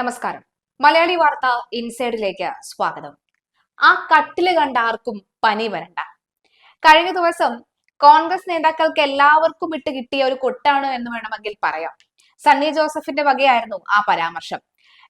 നമസ്കാരം. മലയാളി വാർത്ത ഇൻസൈഡിലേക്ക് സ്വാഗതം. ആ കട്ടിൽ കണ്ട ആർക്കും പനി വരണ്ട. കഴിഞ്ഞ ദിവസം കോൺഗ്രസ് നേതാക്കൾക്ക് എല്ലാവർക്കും ഇട്ട് കിട്ടിയ ഒരു കൊട്ടാണ് എന്ന് വേണമെങ്കിൽ പറയാം. സണ്ണി ജോസഫിന്റെ വകയായിരുന്നു ആ പരാമർശം.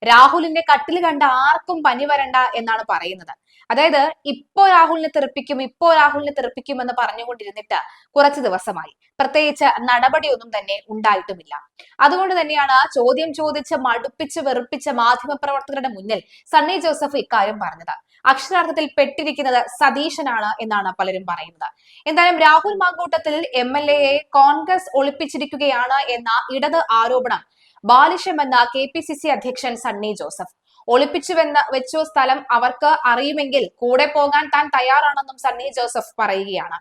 രാഹുലിന്റെ കട്ടിൽ കണ്ട ആർക്കും പനി വരണ്ട എന്നാണ് പറയുന്നത്. അതായത് ഇപ്പോ രാഹുലിനെ തെറിപ്പിക്കും ഇപ്പോ രാഹുലിനെ തെറിപ്പിക്കും എന്ന് പറഞ്ഞുകൊണ്ടിരുന്നിട്ട് കുറച്ച് ദിവസമായി. പ്രത്യേകിച്ച് നടപടിയൊന്നും തന്നെ ഉണ്ടായിട്ടുമില്ല. അതുകൊണ്ട് തന്നെയാണ് ചോദ്യം ചോദിച്ച് മടുപ്പിച്ച് വെറുപ്പിച്ച മാധ്യമപ്രവർത്തകരുടെ മുന്നിൽ സണ്ണി ജോസഫ് ഇക്കാര്യം പറഞ്ഞത്. അക്ഷരാർത്ഥത്തിൽ പെട്ടിരിക്കുന്നത് സതീശനാണ് എന്നാണ് പലരും പറയുന്നത്. എന്തായാലും രാഹുൽ മാങ്കൂട്ടത്തിൽ എം എൽ എയെ കോൺഗ്രസ് ഒളിപ്പിച്ചിരിക്കുകയാണ് എന്ന ഇടത് ആരോപണം ബാലിഷ്യമെന്ന കെ പി സി സി അധ്യക്ഷൻ സണ്ണി ജോസഫ്. ഒളിപ്പിച്ചുവെന്ന വെച്ചു സ്ഥലം അവർക്ക് അറിയുമെങ്കിൽ കൂടെ പോകാൻ താൻ തയ്യാറാണെന്നും സണ്ണി ജോസഫ് പറയുകയാണ്.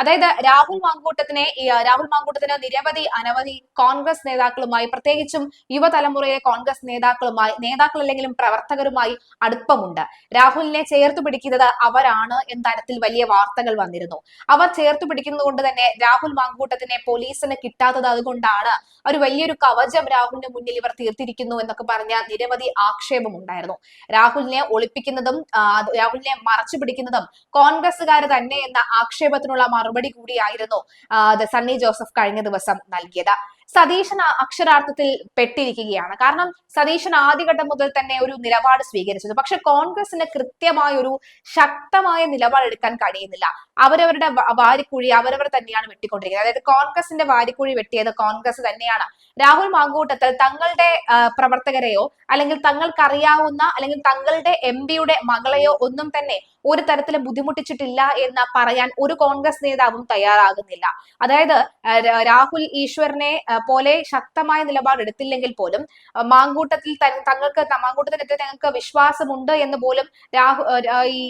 അതായത് രാഹുൽ മാങ്കൂട്ടത്തിനെ രാഹുൽ മാങ്കൂട്ടത്തിന് നിരവധി അനവധി കോൺഗ്രസ് നേതാക്കളുമായി പ്രത്യേകിച്ചും യുവതലമുറയിലെ കോൺഗ്രസ് നേതാക്കളുമായി നേതാക്കൾ അല്ലെങ്കിലും പ്രവർത്തകരുമായി അടുപ്പമുണ്ട്. രാഹുലിനെ ചേർത്ത് പിടിക്കുന്നത് അവരാണ് എന്ന തരത്തിൽ വലിയ വാർത്തകൾ വന്നിരുന്നു. അവർ ചേർത്ത് പിടിക്കുന്നത് കൊണ്ട് തന്നെ രാഹുൽ മാങ്കൂട്ടത്തിനെ പോലീസിന് കിട്ടാത്തത് അതുകൊണ്ടാണ് ഒരു വലിയൊരു കവചം രാഹുലിന് മുന്നിൽ ഇവർ തീർത്തിരിക്കുന്നു എന്നൊക്കെ പറഞ്ഞ നിരവധി ആക്ഷേപം ഉണ്ടായിരുന്നു. രാഹുലിനെ ഒളിപ്പിക്കുന്നതും രാഹുലിനെ മറച്ചു പിടിക്കുന്നതും കോൺഗ്രസുകാർ തന്നെ എന്ന ആക്ഷേപത്തിനുള്ള മറുപടി കൂടിയായിരുന്നു സണ്ണി ജോസഫ് കഴിഞ്ഞ ദിവസം നൽകിയത്. സതീശൻ അക്ഷരാർത്ഥത്തിൽ പെട്ടിരിക്കുകയാണ്. കാരണം സതീശൻ ആദ്യഘട്ടം മുതൽ തന്നെ ഒരു നിലപാട് സ്വീകരിച്ചത് പക്ഷെ കോൺഗ്രസിന് കൃത്യമായ ഒരു ശക്തമായ നിലപാടെടുക്കാൻ കഴിയുന്നില്ല. അവരവരുടെ വാരിക്കുഴി അവരവർ തന്നെയാണ് വെട്ടിക്കൊണ്ടിരിക്കുന്നത്. അതായത് കോൺഗ്രസിന്റെ വാരിക്കുഴി വെട്ടിയത് കോൺഗ്രസ് തന്നെയാണ്. രാഹുൽ മാങ്കൂട്ടത്തിൽ തങ്ങളുടെ പ്രവർത്തകരെയോ അല്ലെങ്കിൽ തങ്ങൾക്കറിയാവുന്ന അല്ലെങ്കിൽ തങ്ങളുടെ എം പിയുടെ മകളെയോ ഒന്നും തന്നെ ഒരു തരത്തിലും ബുദ്ധിമുട്ടിച്ചിട്ടില്ല എന്ന് പറയാൻ ഒരു കോൺഗ്രസ് നേതാവും തയ്യാറാകുന്നില്ല. അതായത് രാഹുൽ ഈശ്വരനെ പോലെ ശക്തമായ നിലപാടെടുത്തില്ലെങ്കിൽ പോലും മാങ്കൂട്ടത്തിൽ തങ്ങൾക്ക് മാങ്കൂട്ടത്തിനെതിരെ തങ്ങൾക്ക് വിശ്വാസമുണ്ട് എന്ന് പോലും രാഹു ഈ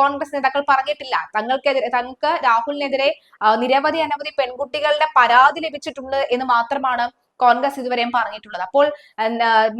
കോൺഗ്രസ് നേതാക്കൾ പറഞ്ഞിട്ടില്ല. തങ്ങൾക്കെതിരെ തങ്ങൾക്ക് രാഹുലിനെതിരെ നിരവധി അനവധി പെൺകുട്ടികളുടെ പരാതി ലഭിച്ചിട്ടുണ്ട് എന്ന് മാത്രമാണ് കോൺഗ്രസ് ഇതുവരെയും പറഞ്ഞിട്ടുള്ളത്. അപ്പോൾ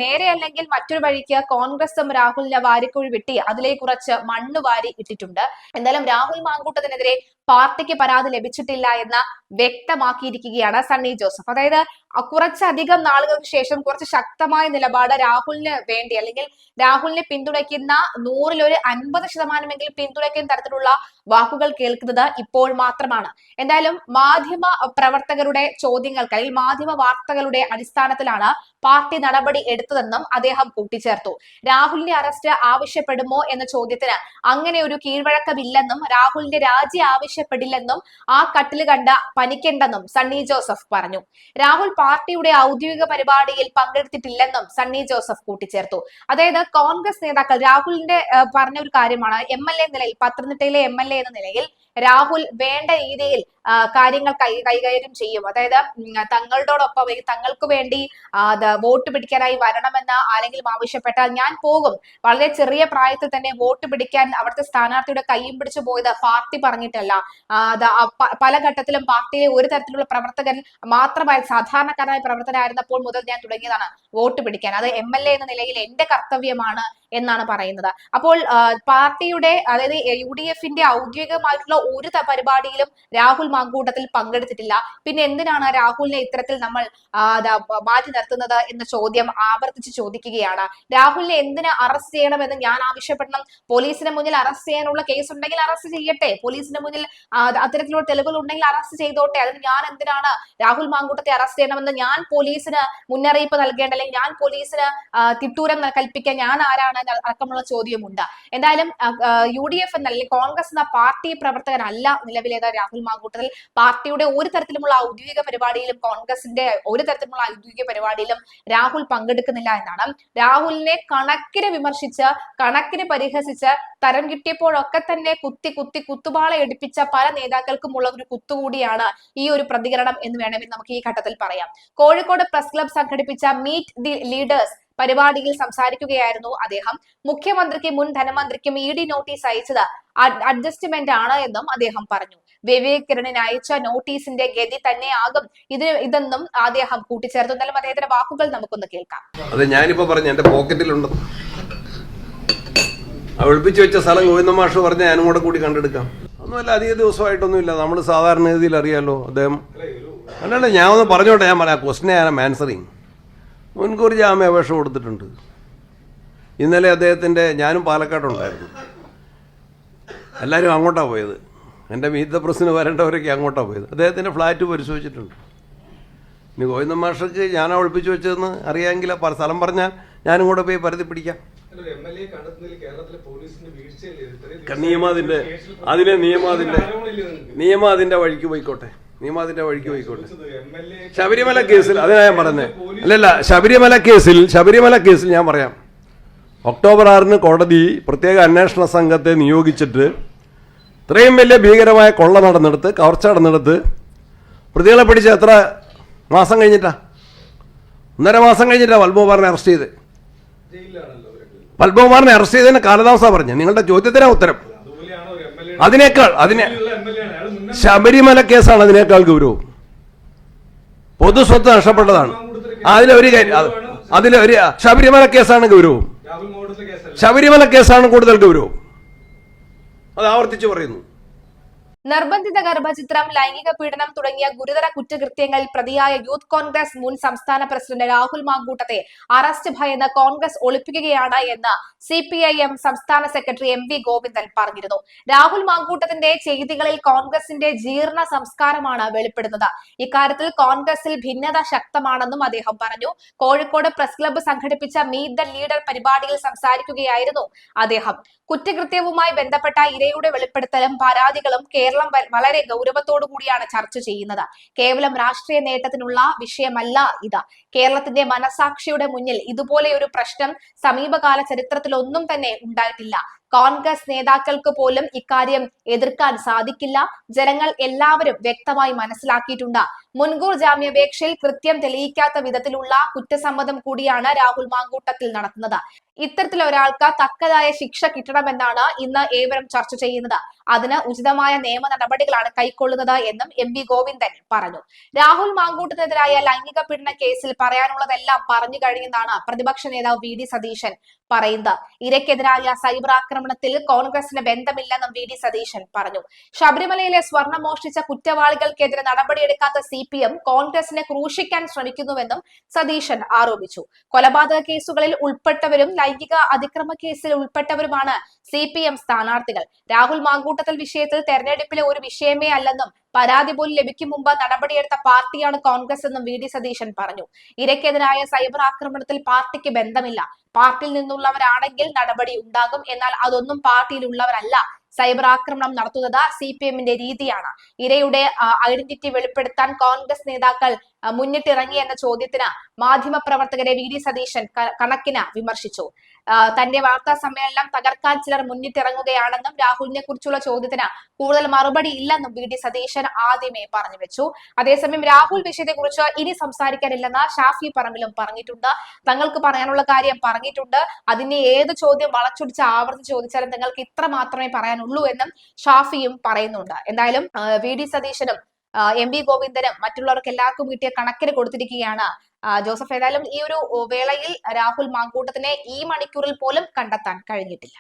നേരെ അല്ലെങ്കിൽ മറ്റൊരു വഴിക്ക് കോൺഗ്രസും രാഹുലിന്റെ വാരിക്കുഴി വെട്ടി അതിലേ കുറച്ച് മണ്ണ് വാരി ഇട്ടിട്ടുണ്ട്. എന്തായാലും രാഹുൽ മാങ്കൂട്ടത്തിനെതിരെ പാർട്ടിക്ക് പരാതി ലഭിച്ചിട്ടില്ല എന്ന് വ്യക്തമാക്കിയിരിക്കുകയാണ് സണ്ണി ജോസഫ്. അതായത് കുറച്ചധികം നാളുകൾക്ക് ശേഷം കുറച്ച് ശക്തമായ നിലപാട് രാഹുലിന് വേണ്ടി അല്ലെങ്കിൽ രാഹുലിനെ പിന്തുണയ്ക്കുന്ന നൂറിൽ ഒരു അൻപത് ശതമാനമെങ്കിലും പിന്തുണയ്ക്കുന്ന തരത്തിലുള്ള വാക്കുകൾ കേൾക്കുന്നത് ഇപ്പോൾ മാത്രമാണ്. എന്തായാലും മാധ്യമ പ്രവർത്തകരുടെ ചോദ്യങ്ങൾക്ക് അല്ലെങ്കിൽ മാധ്യമ വാർത്തകളുടെ അടിസ്ഥാനത്തിലാണ് പാർട്ടി നടപടി എടുത്തതെന്നും അദ്ദേഹം കൂട്ടിച്ചേർത്തു. രാഹുലിന്റെ അറസ്റ്റ് ആവശ്യപ്പെടുമോ എന്ന ചോദ്യത്തിന് അങ്ങനെ ഒരു കീഴ്വഴക്കമില്ലെന്നും രാഹുലിന്റെ രാജി ആവശ്യപ്പെടില്ലെന്നും ആ കട്ടിൽ കണ്ട പനിക്കേണ്ടെന്നും സണ്ണി ജോസഫ് പറഞ്ഞു. രാഹുൽ പാർട്ടിയുടെ ഔദ്യോഗിക പരിപാടിയിൽ പങ്കെടുത്തിട്ടില്ലെന്നും സണ്ണി ജോസഫ് കൂട്ടിച്ചേർത്തു. അതായത് കോൺഗ്രസ് നേതാക്കൾ രാഹുലിന്റെ പറഞ്ഞ ഒരു കാര്യമാണ്. എം എൽ എ നിലയിൽ പത്തനംതിട്ടയിലെ എം എൽ എ എന്ന നിലയിൽ രാഹുൽ വേണ്ട രീതിയിൽ കാര്യങ്ങൾ കൈ കൈകാര്യം ചെയ്യും. അതായത് തങ്ങളോടൊപ്പം തങ്ങൾക്ക് വേണ്ടി വോട്ട് പിടിക്കാനായി വരണമെന്ന് ആരെങ്കിലും ആവശ്യപ്പെട്ടാൽ ഞാൻ പോകും. വളരെ ചെറിയ പ്രായത്തിൽ തന്നെ വോട്ട് പിടിക്കാൻ അവിടുത്തെ സ്ഥാനാർത്ഥിയുടെ കൈയും പിടിച്ചു പോയത് പാർട്ടി പറഞ്ഞിട്ടല്ല. പല ഘട്ടത്തിലും പാർട്ടിയിലെ ഒരു തരത്തിലുള്ള പ്രവർത്തകൻ മാത്രമായി സാധാരണക്കാരായ പ്രവർത്തനമായിരുന്നപ്പോൾ മുതൽ ഞാൻ തുടങ്ങിയതാണ് വോട്ട് പിടിക്കാൻ. അത് എം എൽ എ എന്ന നിലയിൽ എന്റെ കർത്തവ്യമാണ് എന്നാണ് പറയുന്നത്. അപ്പോൾ പാർട്ടിയുടെ അതായത് യു ഡി എഫിന്റെ ഔദ്യോഗികമായിട്ടുള്ള ഒരു പരിപാടിയിലും രാഹുൽ മാങ്കൂട്ടത്തിൽ പങ്കെടുത്തിട്ടില്ല. പിന്നെ എന്തിനാണ് രാഹുലിനെ ഇത്തരത്തിൽ നമ്മൾ മാറ്റി നിർത്തുന്നത് എന്ന ചോദ്യം ആവർത്തിച്ച് ചോദിക്കുകയാണ്. രാഹുലിനെ എന്തിന് അറസ്റ്റ് ചെയ്യണമെന്ന് ഞാൻ ആവശ്യപ്പെടണം? പോലീസിന് മുന്നിൽ അറസ്റ്റ് ചെയ്യാനുള്ള കേസ് ഉണ്ടെങ്കിൽ അറസ്റ്റ് ചെയ്യട്ടെ. പോലീസിന് മുന്നിൽ അത്തരത്തിലുള്ള തെളിവുകൾ ഉണ്ടെങ്കിൽ അറസ്റ്റ് ചെയ്തോട്ടെ. അതിന് ഞാൻ എന്തിനാണ് രാഹുൽ മാങ്കൂട്ടത്തെ അറസ്റ്റ് ചെയ്യണമെന്ന് ഞാൻ പോലീസിന് മുന്നറിയിപ്പ് നൽകേണ്ട അല്ലെങ്കിൽ ഞാൻ പോലീസിന് തിട്ടൂരം കൽപ്പിക്കാൻ ഞാൻ ആരാണ് അടക്കമുള്ള ചോദ്യമുണ്ട്. എന്തായാലും യു ഡി എഫ് എന്ന കോൺഗ്രസ് എന്ന പാർട്ടി പ്രവർത്തകനല്ല നിലവിലേത് രാഹുൽ മാങ്കൂട്ടത്തിൽ. പാർട്ടിയുടെ ഒരു തരത്തിലുമുള്ള ഔദ്യോഗിക പരിപാടിയിലും കോൺഗ്രസിന്റെ ഒരു തരത്തിലുമുള്ള ഔദ്യോഗിക പരിപാടിയിലും രാഹുൽ പങ്കെടുക്കുന്നില്ല എന്നാണ്. രാഹുലിനെ കണക്കിന് വിമർശിച്ച് കണക്കിന് പരിഹസിച്ച് തരം കിട്ടിയപ്പോഴൊക്കെ തന്നെ കുത്തി കുത്തി കുത്തുപാള എടുപ്പിച്ച പല നേതാക്കൾക്കുമുള്ള ഒരു കുത്തുകൂടിയാണ് ഈ ഒരു പ്രതികരണം എന്ന് വേണമെങ്കിൽ നമുക്ക് ഈ ഘട്ടത്തിൽ പറയാം. കോഴിക്കോട് പ്രസ് ക്ലബ് സംഘടിപ്പിച്ച മീറ്റ് ദി ലീഡേഴ്സ് പരിപാടിയിൽ സംസാരിക്കുകയായിരുന്നു അദ്ദേഹം. മുഖ്യമന്ത്രിക്ക് മുൻ ധനമന്ത്രിക്കും ഇ ഡി നോട്ടീസ് അയച്ചത് അഡ്ജസ്റ്റ്മെന്റ് ആണ് എന്നും അദ്ദേഹം പറഞ്ഞു. വിവേക് അയച്ച നോട്ടീസിന്റെ ഗതി തന്നെയാകും ഇത് ഇതെന്നും അദ്ദേഹം കൂട്ടിച്ചേർത്തു. എന്നാലും അദ്ദേഹത്തിന്റെ വാക്കുകൾ നമുക്കൊന്ന് കേൾക്കാം. അത് ഞാനിപ്പോ പറഞ്ഞു എന്റെ പോക്കറ്റിലുണ്ട്. ആ ഒളിപ്പിച്ചു വെച്ച സ്ഥലം ഗോവിന്ദ മാഷ് പറഞ്ഞ ഞാനും കൂടെ കൂടി കണ്ടെടുക്കാം. ഒന്നുമല്ല അധിക ദിവസമായിട്ടൊന്നുമില്ല. നമ്മൾ സാധാരണ രീതിയിൽ അറിയാലോ അദ്ദേഹം. അല്ലാണ്ട് ഞാൻ ഒന്ന് പറഞ്ഞോട്ടെ ഞാൻ പറയാം ക്വസ്റ്റിനെ ഞാൻ ആൻസറിങ് മുൻകൂർ ജാമ്യ അപേക്ഷ കൊടുത്തിട്ടുണ്ട്. ഇന്നലെ അദ്ദേഹത്തിന്റെ ഞാനും പാലക്കാടുണ്ടായിരുന്നു. എല്ലാവരും അങ്ങോട്ടാണ് പോയത്. എന്റെ മീത്ത പ്രസിന് വരേണ്ടവരൊക്കെ അങ്ങോട്ടാണ് പോയത്. അദ്ദേഹത്തിന്റെ ഫ്ലാറ്റ് പരിശോധിച്ചിട്ടുണ്ട്. ഇനി ഗോവിന്ദ മാഷക്ക് ഞാനാ ഒളിപ്പിച്ചു വെച്ചതെന്ന് അറിയാമെങ്കിൽ പല സ്ഥലം പറഞ്ഞാൽ ഞാനും കൂടെ പോയി പരിധി പിടിക്കാം. ഒരു അതിലെ നിയമാതിന്റെ നിയമാതിന്റെ നിയമം അതിന്റെ നിയമം അതിന്റെ? നിയമം അതിന്റെ വഴിക്ക് പോയിക്കോട്ടെ. നിയമം അതിന്റെ വഴിക്ക് പോയിക്കോട്ടെ. ശബരിമല കേസിൽ അതിനാ ഞാൻ പറഞ്ഞത് അല്ലല്ല ശബരിമല കേസിൽ ശബരിമല കേസിൽ ഞാൻ പറയാം. ഒക്ടോബർ ആറിന് കോടതി പ്രത്യേക അന്വേഷണ സംഘത്തെ നിയോഗിച്ചിട്ട് ഇത്രയും വലിയ ഭീകരമായ കൊള്ള നടന്നെടുത്ത് കവർച്ച നടന്നെടുത്ത് പ്രതികളെ പിടിച്ച് എത്ര മാസം കഴിഞ്ഞിട്ടാ? ഒന്നര മാസം കഴിഞ്ഞിട്ടാ പത്മകുമാറിനെ അറസ്റ്റ് ചെയ്ത് പത്മകുമാറിനെ അറസ്റ്റ് ചെയ്തതിന് കാലതാമസം പറഞ്ഞു നിങ്ങളുടെ ചോദ്യത്തിനാ ഉത്തരം അതുപോലെയാണോ ഒരു എം എൽ എ അതിനേക്കാൾ അതിനെ ശബരിമല കേസാണ് അതിനേക്കാൾ ഗൗരവം. പൊതുസ്വത്ത് നഷ്ടപ്പെട്ടതാണ്. അതിലൊരു അതിലൊരു ശബരിമല കേസാണ് ഗൗരവം. ശബരിമല കേസാണ് കൂടുതൽ ഗൗരവം. അത് ആവർത്തിച്ചു പറയുന്നു. നിർബന്ധിത ഗർഭചിത്രം ലൈംഗിക പീഡനം തുടങ്ങിയ ഗുരുതര കുറ്റകൃത്യങ്ങളിൽ പ്രതിയായ യൂത്ത് കോൺഗ്രസ് മുൻ സംസ്ഥാന പ്രസിഡന്റ് രാഹുൽ മാങ്കൂട്ടത്തെ അറസ്റ്റ് ഭയന്ന് കോൺഗ്രസ് ഒളിപ്പിക്കുകയാണ് എന്ന് സി പി ഐ എം സംസ്ഥാന സെക്രട്ടറി എം വി ഗോവിന്ദൻ പറഞ്ഞിരുന്നു. രാഹുൽ മാങ്കൂട്ടത്തിന്റെ ചെയ്തികളിൽ കോൺഗ്രസിന്റെ ജീർണ സംസ്കാരമാണ് വെളിപ്പെടുന്നത്. ഇക്കാര്യത്തിൽ കോൺഗ്രസിൽ ഭിന്നത ശക്തമാണെന്നും അദ്ദേഹം പറഞ്ഞു. കോഴിക്കോട് പ്രസ് ക്ലബ്ബ് സംഘടിപ്പിച്ച മീറ്റ് ദ ലീഡർ പരിപാടിയിൽ സംസാരിക്കുകയായിരുന്നു അദ്ദേഹം. കുറ്റകൃത്യവുമായി ബന്ധപ്പെട്ട ഇരയുടെ വെളിപ്പെടുത്തലും പരാതികളും കേരളം വ- വളരെ ഗൗരവത്തോടു കൂടിയാണ് ചർച്ച ചെയ്യുന്നത്. കേവലം രാഷ്ട്രീയ നേട്ടത്തിനുള്ള വിഷയമല്ല ഇത്. കേരളത്തിന്റെ മനസാക്ഷിയുടെ മുന്നിൽ ഇതുപോലെ ഒരു പ്രശ്നം സമീപകാല ചരിത്രത്തിൽ ഒന്നും തന്നെ ഉണ്ടായിട്ടില്ല. കോൺഗ്രസ് നേതാക്കൾക്ക് പോലും ഇക്കാര്യം എതിർക്കാൻ സാധിക്കില്ല. ജനങ്ങൾ എല്ലാവരും വ്യക്തമായി മനസ്സിലാക്കിയിട്ടുണ്ട്. മുൻകൂർ ജാമ്യാപേക്ഷയിൽ കൃത്യം തെളിയിക്കാത്ത വിധത്തിലുള്ള കുറ്റസമ്മതം കൂടിയാണ് രാഹുൽ മാങ്കൂട്ടത്തിൽ നടത്തുന്നത് ഇത്തരത്തിൽ ഒരാൾക്ക് തക്കതായ ശിക്ഷ കിട്ടണമെന്നാണ് ഇന്ന് ഏവരും ചർച്ച ചെയ്യുന്നത്. അതിന് ഉചിതമായ നിയമ നടപടികളാണ് കൈക്കൊള്ളുന്നത് എന്നും എം വി ഗോവിന്ദൻ പറഞ്ഞു. രാഹുൽ മാങ്കൂട്ടത്തിനെതിരായ ലൈംഗിക പീഡന കേസിൽ പറയാനുള്ളതെല്ലാം പറഞ്ഞു കഴിഞ്ഞെന്നാണ് പ്രതിപക്ഷ നേതാവ് വി ഡി സതീശൻ പറയുന്നത്. ഇരയ്ക്കെതിരായ സൈബർ ആക്രമണത്തിൽ കോൺഗ്രസിന് ബന്ധമില്ലെന്നും വി ഡി സതീശൻ പറഞ്ഞു. ശബരിമലയിലെ സ്വർണം മോഷ്ടിച്ച കുറ്റവാളികൾക്കെതിരെ നടപടിയെടുക്കാത്ത സി പി എം കോൺഗ്രസിനെ ക്രൂശിക്കാൻ ശ്രമിക്കുന്നുവെന്നും സതീശൻ ആരോപിച്ചു. കൊലപാതക കേസുകളിൽ ഉൾപ്പെട്ടവരും ലൈംഗിക അതിക്രമ കേസിൽ ഉൾപ്പെട്ടവരുമാണ് സി പി എം സ്ഥാനാർത്ഥികൾ. രാഹുൽ മാങ്കൂട്ടത്തൽ വിഷയത്തിൽ തെരഞ്ഞെടുപ്പിലെ ഒരു വിഷയമേ അല്ലെന്നും പരാതി പോലും ലഭിക്കും മുമ്പ് നടപടിയെടുത്ത പാർട്ടിയാണ് കോൺഗ്രസ് എന്നും വി ഡി സതീശൻ പറഞ്ഞു. ഇരയ്ക്കെതിരായ സൈബർ ആക്രമണത്തിൽ പാർട്ടിക്ക് ബന്ധമില്ല. പാർട്ടിയിൽ നിന്നുള്ളവരാണെങ്കിൽ നടപടി ഉണ്ടാകും. എന്നാൽ അതൊന്നും പാർട്ടിയിലുള്ളവരല്ല. സൈബർ ആക്രമണം നടത്തുന്നത് സി പി എമ്മിന്റെ രീതിയാണ്. ഇരയുടെ ഐഡന്റിറ്റി വെളിപ്പെടുത്താൻ കോൺഗ്രസ് നേതാക്കൾ മുന്നിട്ടിറങ്ങി എന്ന ചോദ്യത്തിന് മാധ്യമപ്രവർത്തകരെ വി. ഡി. സതീശൻ കണക്കിന് വിമർശിച്ചു. തന്റെ വാർത്താ സമ്മേളനം തകർക്കാൻ ചിലർ മുന്നിട്ടിറങ്ങുകയാണെന്നും രാഹുലിനെ കുറിച്ചുള്ള ചോദ്യത്തിന് കൂടുതൽ മറുപടി ഇല്ലെന്നും വി. ഡി. സതീശൻ ആദ്യമേ പറഞ്ഞു വെച്ചു. അതേസമയം രാഹുൽ വിഷയത്തെ കുറിച്ച് ഇനി സംസാരിക്കാനില്ലെന്ന് ഷാഫി പറമ്പിലും പറഞ്ഞിട്ടുണ്ട്. തങ്ങൾക്ക് പറയാനുള്ള കാര്യം പറഞ്ഞിട്ടുണ്ട്. അതിനെ ഏത് ചോദ്യം വളച്ചൊടിച്ച് ആവർത്തിച്ച് ചോദിച്ചാലും നിങ്ങൾക്ക് ഇത്ര മാത്രമേ പറയാനുള്ളൂ. എന്നും ഷാഫിയും പറയുന്നുണ്ട്. എന്തായാലും വി. ഡി. സതീശനും എം. വി. ഗോവിന്ദനും മറ്റുള്ളവർക്ക് എല്ലാവർക്കും കിട്ടിയ കണക്കിന് കൊടുത്തിരിക്കുകയാണ്. ജോസഫ് ഏതായാലും ഈ ഒരു വേളയിൽ രാഹുൽ മാങ്കൂട്ടത്തിനെ ഈ മണിക്കൂറിൽ പോലും കണ്ടെത്താൻ കഴിഞ്ഞിട്ടില്ല.